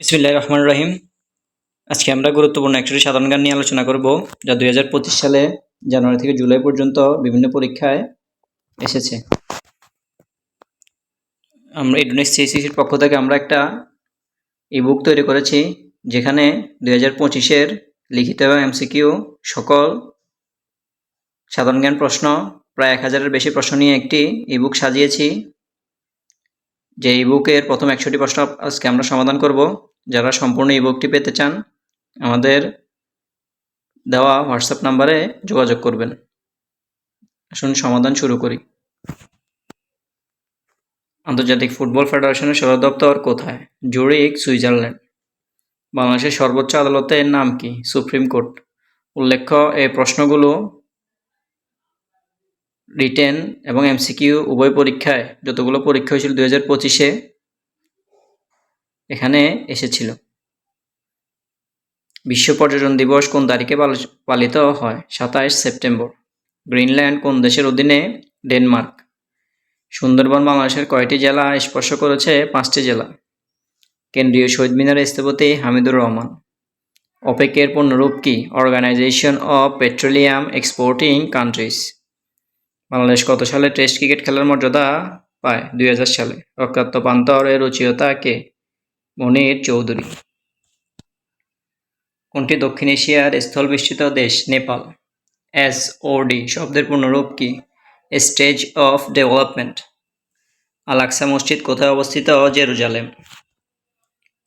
বিসমিল্লাহ রহমান রহিম। আজকে আমরা গুরুত্বপূর্ণ একটি সাধারণ জ্ঞান নিয়ে আলোচনা করব, যা দুই হাজার পঁচিশ সালে জানুয়ারি থেকে জুলাই পর্যন্ত বিভিন্ন পরীক্ষায় এসেছে। আমরা ইডোনেক্স সিসিসির পক্ষ থেকে আমরা একটা ইবুক তৈরি করেছি, যেখানে দুই হাজার পঁচিশের লিখিত এবং এমসিকিউ সকল সাধারণ জ্ঞান প্রশ্ন, প্রায় এক হাজারের বেশি প্রশ্ন নিয়ে একটি ইবুক সাজিয়েছি। যে ইবুকের প্রথম একশোটি প্রশ্ন আজকে আমরা সমাধান করব। যারা সম্পূর্ণ ইবুকটি পেতে চান, আমাদের দেওয়া হোয়াটসঅ্যাপ নাম্বারে যোগাযোগ করবেন। আসুন, সমাধান শুরু করি। আন্তর্জাতিক ফুটবল ফেডারেশনের সদর দপ্তর কোথায়? Zurich Switzerland. বাংলাদেশের সর্বোচ্চ আদালতের নাম কি? Supreme court. উল্লেখ্য, এই প্রশ্নগুলো রিটেন এবং এমসিকিউ উভয় পরীক্ষায় যতগুলো পরীক্ষা হয়েছিল দুই হাজার পঁচিশে, এখানে এসেছিল। বিশ্ব পর্যটন দিবস কোন তারিখে পালিত হয়? সাতাইশ সেপ্টেম্বর। গ্রিনল্যান্ড কোন দেশের অধীনে? ডেনমার্ক। সুন্দরবন বাংলাদেশের কয়টি জেলা স্পর্শ করেছে? পাঁচটি জেলা। কেন্দ্রীয় শহীদ মিনারের স্থপতি হামিদুর রহমান। অপেকের পূর্ণরূপ কি? Organisation of petroleum exporting countries Bangladesh কত সালে টেস্ট ক্রিকেট খেলার মর্যাদা পায়? দুই হাজার সালে। অজ্ঞাত পান্তরের রচিয়তা কে? মনির চৌধুরী। কোনটি দক্ষিণ এশিয়ার স্থলবেষ্টিত দেশ? নেপাল। এস ও ডি শব্দের পূর্ণরূপ কি? Stage of development. আলাক্সা মসজিদ কোথায় অবস্থিত? জেরুজালেম।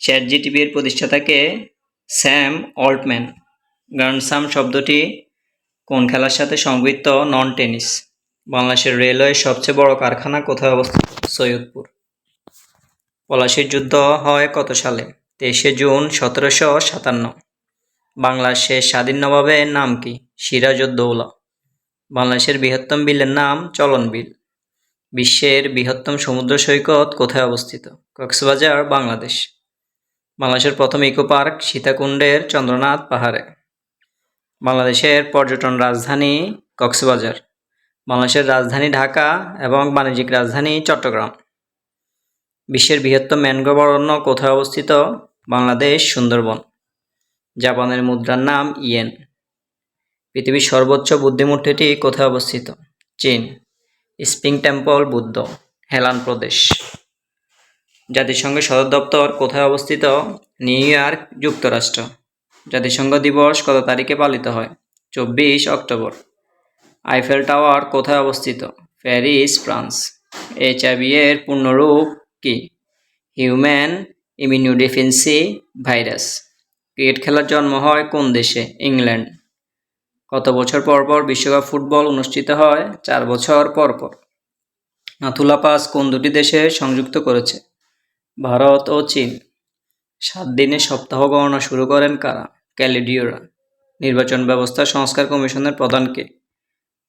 চ্যাট জিটিভির প্রতিষ্ঠাতাকে স্যাম অল্টম্যান। গ্রান্ডসাম শব্দটি কোন খেলার সাথে সংযুক্ত নন টেনিস। বাংলাদেশের রেলওয়ে সবচেয়ে বড় কারখানা কোথায় অবস্থিত? সৈয়দপুর। পলাশির যুদ্ধ হয় কত সালে? তেইশে জুন সতেরোশো সাতান্ন। বাংলাদেশের স্বাধীন নবাবের নাম কি? সিরাজউদ্দৌলা। বাংলাদেশের বৃহত্তম বিলের নাম চলন বিল বিশ্বের বৃহত্তম সমুদ্র সৈকত কোথায় অবস্থিত? কক্সবাজার, বাংলাদেশ। বাংলাদেশের প্রথম ইকো পার্ক সীতাকুণ্ডের চন্দ্রনাথ পাহাড়ে। বাংলাদেশের পর্যটন রাজধানী কক্সবাজার। বাংলাদেশের রাজধানী ঢাকা এবং বাণিজ্যিক রাজধানী চট্টগ্রাম। বিশ্বের বৃহত্তম ম্যানগ্রোভ অরণ্য কোথায় অবস্থিত? বাংলাদেশ, সুন্দরবন। জাপানের মুদ্রার নাম ইয়েন। পৃথিবীর সর্বোচ্চ বুদ্ধিমূর্তিটি কোথায় অবস্থিত? চীন। Spring temple, Buddha. হেলান প্রদেশ। জাতিসংঘের সদর দপ্তর কোথায় অবস্থিত? নিউ ইয়র্ক, যুক্তরাষ্ট্র। জাতিসংঘ দিবস কত তারিখে পালিত হয়? চব্বিশ অক্টোবর। আইফেল টাওয়ার কোথায় অবস্থিত? প্যারিস ফ্রান্স এইচআইভি এর পূর্ণরূপ কি? হিউম্যান ইমিউনোডিফেন্সি ভাইরাস ক্রিকেট খেলার জন্ম হয় কোন দেশে? ইংল্যান্ড কত বছর পর পর বিশ্বকাপ ফুটবল অনুষ্ঠিত হয়? চার বছর পর পর। নাথুলা পাস কোন দুটি দেশে সংযুক্ত করেছে? ভারত ও চীন। সাত দিনে সপ্তাহ গণনা শুরু করেন কারা? ক্যালিডিওরা। নির্বাচন ব্যবস্থা সংস্কার কমিশনের প্রধানকে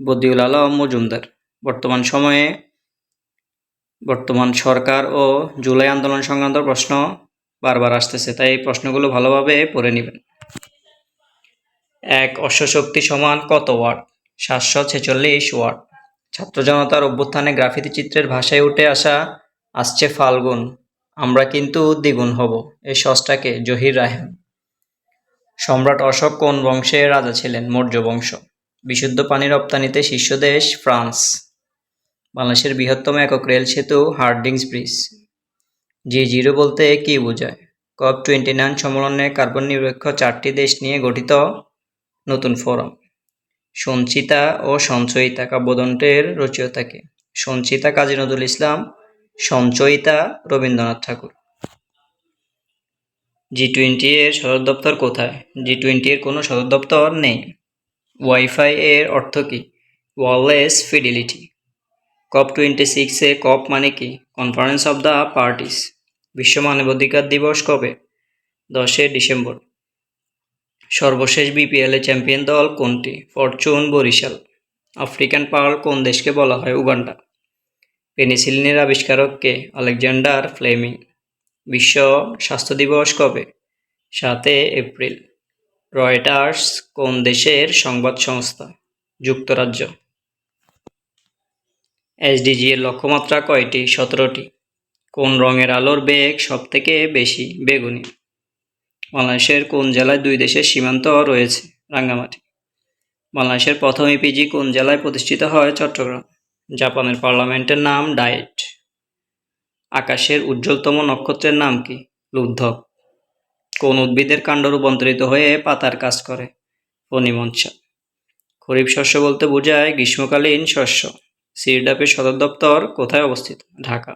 বদিউল আলম মজুমদার। বর্তমান সময়ে বর্তমান সরকার ও জুলাই আন্দোলন সংক্রান্ত প্রশ্ন বারবার আসতেছে, তাই এই প্রশ্নগুলো ভালোভাবে পড়ে নেবেন। এক অশ্বশক্তি সমান কত ওয়াট? সাতশো ছেচল্লিশ ওয়াট। ছাত্র জনতার অভ্যুত্থানে গ্রাফিতি চিত্রের ভাষায় উঠে আসা আসছে ফাল্গুন। আমরা কিন্তু দ্বিগুণ হব এই সসটাকে জহির রাহেন সম্রাট অশোক কোন বংশের রাজা ছিলেন? মৌর্য বংশ। বিশুদ্ধ পানি রপ্তানিতে শীর্ষ দেশ, ফ্রান্স। বাংলাদেশের বৃহত্তম একক রেল সেতু, হার্ডিংস ব্রিজ। জি জিরো বলতে কি বোঝায়? কপ টোয়েন্টি নাইন সম্মেলনে কার্বন নিরপেক্ষ চারটি দেশ নিয়ে গঠিত নতুন ফোরাম। সঞ্চিতা ও সঞ্চয়িতা কাব্যদণ্ডের রচয়িতাকে সঞ্চিতা কাজী নজরুল ইসলাম, সঞ্চয়িতা রবীন্দ্রনাথ ঠাকুর। জি টোয়েন্টি এর সদর দপ্তর কোথায়? জি টোয়েন্টি এর কোনো সদর দপ্তর নেই। ওয়াইফাই এর অর্থ কী? ওয়ারলেস ফিডিলিটি কপ টোয়েন্টি সিক্সে কপ মানে কি? কনফারেন্স অব দ্য পার্টিস বিশ্ব মানবাধিকার দিবস কবে? দশই ডিসেম্বর। সর্বশেষ বিপিএলে চ্যাম্পিয়ন দল কোনটি? ফরচুন বরিশাল। আফ্রিকান পার্ল কোন দেশকে বলা হয় উগান্ডা? পেনিসিলিনের আবিষ্কারককে আলেকজান্ডার ফ্লেমিং। বিশ্ব স্বাস্থ্য দিবস কবে? সাতে এপ্রিল। রয়টার্স কোন দেশের সংবাদ সংস্থা? যুক্তরাজ্য। এসডিজি এর লক্ষ্যমাত্রা কয়টি? সতেরোটি। কোন রঙের আলোর বেগ সবথেকে বেশি? বেগুনি। বাংলাদেশের কোন জেলায় দুই দেশের সীমান্ত রয়েছে? রাঙ্গামাটি। বাংলাদেশের প্রথম ইপিজি কোন জেলায় প্রতিষ্ঠিত হয়? চট্টগ্রাম। জাপানের পার্লামেন্টের নাম ডায়েট। আকাশের উজ্জ্বলতম নক্ষত্রের নাম কি? লুব্ধক কোন উদ্ভিদের কাণ্ড রূপান্তরিত হয়ে পাতার কাজ করে, ফণিমঞ্চা। খরিফ শস্য বলতে বোঝায় গ্রীষ্মকালীন শস্য। সিরডাপের সদর দপ্তর কোথায় অবস্থিত? ঢাকা।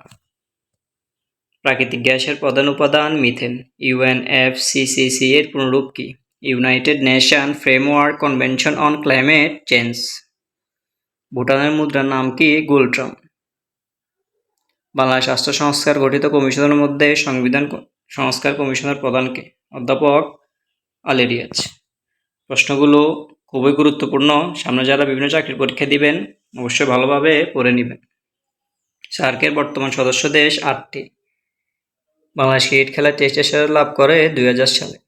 প্রাকৃতিক গ্যাসের প্রধান উপাদান মিথেন। ইউএনএফসিসিসি এর পুনরূপ কি? United Nation framework convention on climate change. ভুটানের মুদ্রার নাম কি? গুলট্রাম। বাংলা স্বাস্থ্য সংস্কার গঠিত কমিশনের মধ্যে সংবিধান সংস্কার কমিশনের প্রধানকে, অধ্যাপক আলেরিয়াজ। প্রশ্নগুলো খুবই গুরুত্বপূর্ণ। সামনে যারা বিভিন্ন চাকরির পরীক্ষা দিবেন, অবশ্যই ভালোভাবে পড়ে নেবেন। সার্কের বর্তমান সদস্য দেশ আটটি। বাংলাদেশ ক্রিকেট খেলায় টেস্ট লাভ করে দুই হাজার সালে।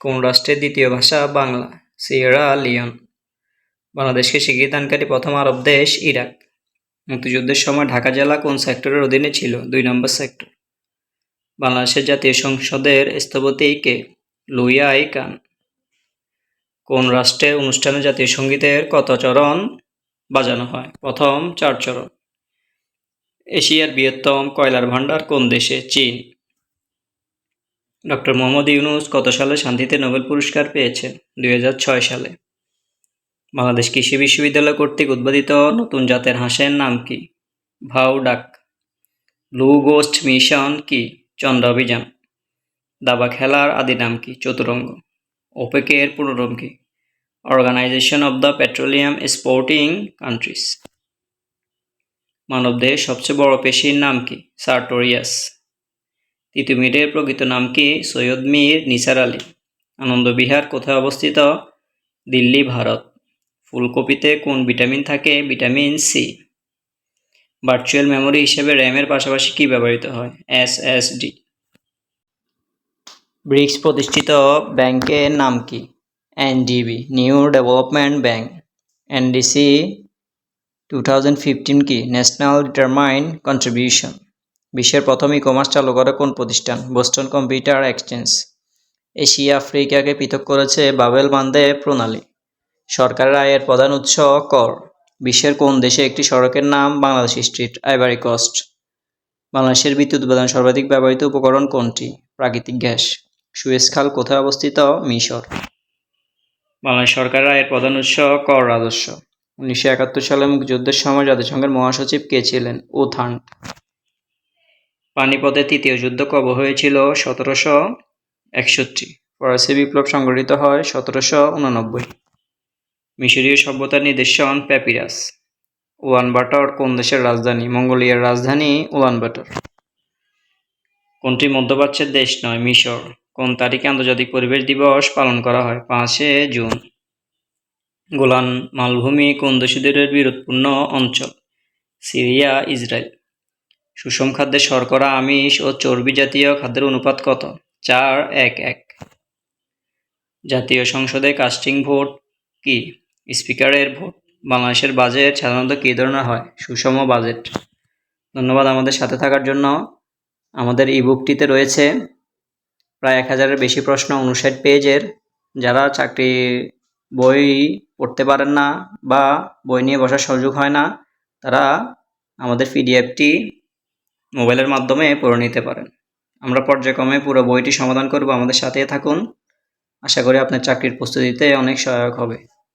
কোন রাষ্ট্রের দ্বিতীয় ভাষা বাংলা? Sierra, Leone. বাংলাদেশকে স্বীকৃতিদানকারী প্রথম আরব দেশ ইরাক। মুক্তিযুদ্ধের সময় ঢাকা জেলা কোন সেক্টরের অধীনে ছিল? দুই নম্বর সেক্টর। বাংলাদেশের জাতীয় সংসদের স্থপতি কে? লুইয়াই কান। কোন রাষ্ট্রের অনুষ্ঠানে জাতীয় সঙ্গীতের কত চরণ বাজানো হয়? প্রথম চার চরণ। এশিয়ার বৃহত্তম কয়লার ভাণ্ডার কোন দেশে? চীন। ডক্টর মোহাম্মদ ইউনুস কত সালে শান্তিতে নোবেল পুরস্কার পেয়েছেন? দুই হাজার ছয় সালে। বাংলাদেশ কৃষি বিশ্ববিদ্যালয় কর্তৃক উদ্বোধিত নতুন জাতের হাঁসের নাম কি? ভাউ ডাক। ব্লু গোস্ট মিশন কি? চন্দ্র অভিযান। দাবা খেলার আদি নাম কি? চতুরঙ্গ। ওপেকের পুনরূপ কি? Organisation of the petroleum sporting countries মানবদেহের সবচেয়ে বড় পেশির নাম কি? সার্টোরিয়াস। তিতুমিরের প্রকৃত নাম কি? সৈয়দ মীর নিসার আলী। আনন্দবিহার কোথায় অবস্থিত? দিল্লি, ভারত। ফুলকপিতে কোন ভিটামিন থাকে? Vitamin C. ভার্চুয়াল মেমোরি হিসেবে র্যামের পাশাপাশি কি ব্যবহৃত হয়? এসএসডি ব্রিক্স প্রতিষ্ঠিত ব্যাংকের নাম কি? NDB new development bank NDC two thousand fifteen কি? ন্যাশনাল ডিটারমাইন কন্ট্রিবিউশন বিশ্বের প্রথম ই কমার্স চালু করে কোন প্রতিষ্ঠান? বোস্টন কম্পিউটার এক্সচেঞ্জ এশিয়া আফ্রিকাকে পৃথক করেছে বাবেল বান্দে প্রণালী। সরকারের আয়ের প্রধান উৎস কর। বিশ্বের কোন দেশে একটি সড়কের নাম বাংলাদেশ স্ট্রিট, আইভারি কোস্ট? বাংলাদেশের বিদ্যুৎ উৎপাদন সর্বাধিক ব্যবহৃত উপকরণ কোনটি? প্রাকৃতিক গ্যাস। সুয়েজ খাল কোথায় অবস্থিত? মিশর। বাংলাদেশ সরকারের আয়ের প্রধান উৎস কর রাজস্ব। উনিশশো একাত্তর সালে মুক্তিযুদ্ধের সময় জাতিসংঘের মহাসচিব কে ছিলেন? উথান্ট পানিপথের তৃতীয় যুদ্ধ কবে হয়েছিল সতেরোশো একষট্টি। ফরাসি বিপ্লব সংগঠিত হয় সতেরোশো উননব্বই। মিশরীয় সভ্যতার নিদর্শন প্যাপিরাস উলানবাটর কোন দেশের রাজধানী? মঙ্গোলিয়ার রাজধানী উলানবাটর কোনটি মধ্যপ্রাচ্যের দেশ নয়, মিশর। কোন তারিখে আন্তর্জাতিক পরিবেশ দিবস পালন করা হয়? পাঁচে জুন। গোলান মালভূমি কোন দেশীদের বিরোধপূর্ণ অঞ্চল? Syria, Israel. সুষম খাদ্যে শর্করা, আমিষ ও চর্বি জাতীয় খাদ্যের অনুপাত কত? চার, এক এক। জাতীয় সংসদে কাস্টিং ভোট কি? স্পিকারের ভোট বাংলাদেশের বাজেট সাধারণত কী ধরনের হয়? সুষম বাজেট ধন্যবাদ আমাদের সাথে থাকার জন্য। আমাদের ইবুকটিতে রয়েছে প্রায় এক হাজারের বেশি প্রশ্ন উনষাট পেজের যারা চাকরি বই পড়তে পারেন না বা বই নিয়ে বসার সুযোগ হয় না, তারা আমাদের পিডিএফটি মোবাইলের মাধ্যমে পড়ে নিতে পারেন। আমরা পর্যায়ক্রমে পুরো বইটি সমাধান করব। আমাদের সাথে থাকুন। আশা করি আপনার চাকরির প্রস্তুতিতে অনেক সহায়ক হবে।